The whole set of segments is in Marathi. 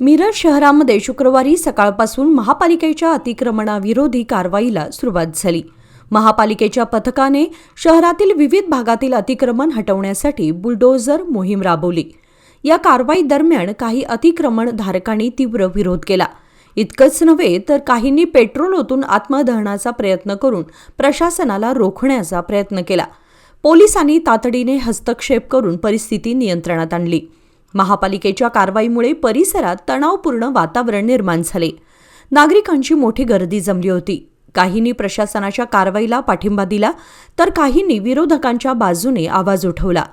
मिरज शहरामध्ये शुक्रवारी सकाळपासून महापालिकेच्या अतिक्रमणाविरोधी कारवाईला सुरुवात झाली. महापालिकेच्या पथकाने शहरातील विविध भागातील अतिक्रमण हटवण्यासाठी बुलडोझर मोहीम राबवली. या कारवाई दरम्यान काही अतिक्रमण धारकांनी तीव्र विरोध केला. इतकंच नव्हे तर काहींनी पेट्रोल ओतून आत्मदहनाचा प्रयत्न करून प्रशासनाला रोखण्याचा प्रयत्न केला. पोलिसांनी तातडीने हस्तक्षेप करून परिस्थिती नियंत्रणात आणली. महापालिकेच्या कारवाईमुळे परिसरात तणावपूर्ण वातावरण निर्माण झाले. नागरिकांची मोठी गर्दी जमली होती. काहींनी प्रशासनाच्या कारवाईला पाठिंबा दिला तर काहींनी विरोधकांच्या बाजूने आवाज उठवला.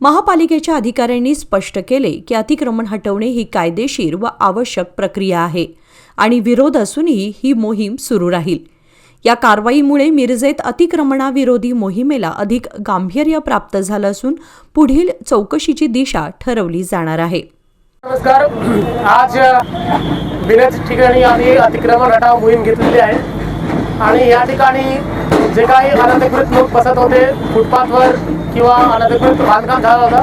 महापालिकेच्या अधिकाऱ्यांनी स्पष्ट केले की अतिक्रमण हटवणे ही कायदेशीर व आवश्यक प्रक्रिया आहे आणि विरोध असूनही ही मोहीम सुरू राहील. या कारवाईमुळे मिरजेत अतिक्रमणाविरोधी मोहिमेला अधिक गांभीर्य प्राप्त झालं असून पुढील चौकशीची दिशा ठरवली जाणार आहे. नमस्कार. आज ठिकाणी आम्ही अतिक्रमण हटाव मोहीम घेतलेली आहे. आणि या ठिकाणी जे काही अनधिकृत लोक बसत होते फुटपाथवर किंवा अनधिकृत बांधकाम झाला होता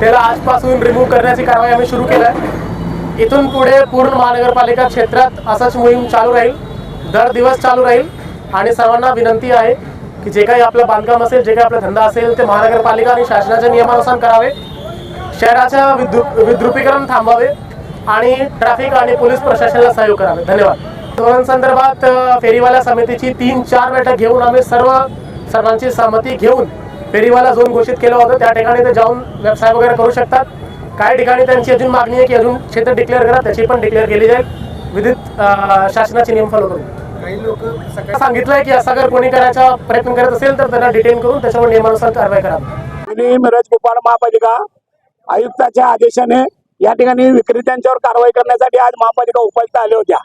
त्याला आजपासून रिमूव्ह करण्याची कारवाई आम्ही सुरू केलं आहे. इथून पुढे पूर्ण महानगरपालिका क्षेत्रात असंच मोहीम चालू राहील दर दिवस चालू राहील. आणि सर्वांना विनंती आहे की जे काही आपलं बांधकाम असेल जे काही आपला धंदा असेल ते महानगरपालिका आणि शासनाच्या नियमानुसार करावे. शहराच्या विद्रु विद्रुपीकरण थांबावे आणि ट्रॅफिक आणि पोलीस प्रशासनाला सहयोग करावे. धन्यवाद. धोरणांसंदर्भात फेरीवाला समितीची तीन चार बैठक घेऊन आम्ही सर्व सर्वांची सहमती घेऊन फेरीवाला झोन घोषित केलं होतं. त्या ठिकाणी ते जाऊन व्यवसाय वगैरे करू शकतात. काही ठिकाणी त्यांची अजून मागणी आहे की अजून क्षेत्र डिक्लेअर करा त्याची पण डिक्लेअर केली जाईल. विधित शासनाचे नियम फॉलो करून काही लोक सांगितलंय की असं जर कोणी करायचा प्रयत्न करत असेल तर त्यांना डिटेन करून त्याच्यावर नियमानुसार कारवाई करावी आणि मिरज कुपवाड महापालिका आयुक्ताच्या आदेशाने या ठिकाणी विक्रेत्यांच्यावर कारवाई करण्यासाठी आज महापालिका उपायुक्त आल्या होत्या.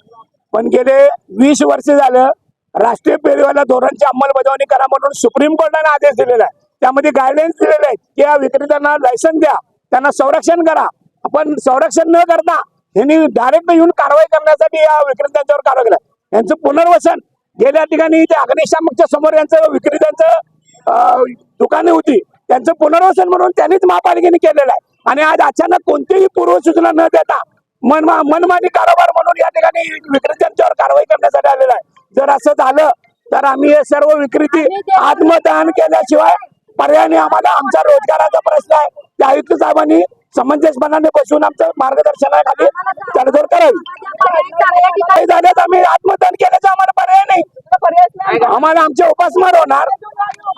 पण गेले वीस वर्ष झालं राष्ट्रीय पेरिवाला धोरणची अंमलबजावणी करा म्हणून सुप्रीम कोर्टाने आदेश दिलेला आहे. त्यामध्ये गायडलाईन्स दिलेले आहेत की या विक्रेत्यांना लायसन द्या त्यांना संरक्षण करा. आपण संरक्षण न करता यांनी डायरेक्ट येऊन कारवाई करण्यासाठी या विक्रेत्यांच्यावर कारवाई केला. यांचं पुनर्वसन गेल्या ठिकाणी ते अग्निशामकच्या समोर यांचं विक्रेत्यांचं दुकाने होती. त्यांचं पुनर्वसन म्हणून त्यांनीच महापालिकेने केलेलं आहे. आणि आज अचानक कोणतीही पूर्वसूचना न देता मन मनमानी कारभार म्हणून या ठिकाणी विक्रेत्यांच्यावर कारवाई करण्यासाठी आलेला आहे. जर असं झालं तर आम्ही हे सर्व विक्रेती आत्मदहन केल्याशिवाय पर्याय नाही. आम्हाला आमचा रोजगाराचा प्रश्न आहे. त्या आयुक्त साहेबांनी समंजसपणाने बसून आमचं मार्गदर्शनाखाली तडजोड करावी झाल्यास आम्ही आत्मदहन केल्याचा आम्हाला पर्याय नाही. आम्हाला आमचे उपासमार होणार.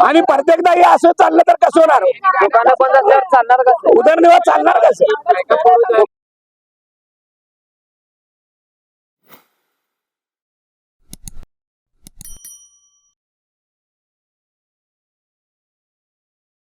आणि प्रत्येकदा हे असं चाललं तर कसं होणार? दुकानं बंद असल्यावर चालणार कसं? उदरनिर्वाह चालणार कसं?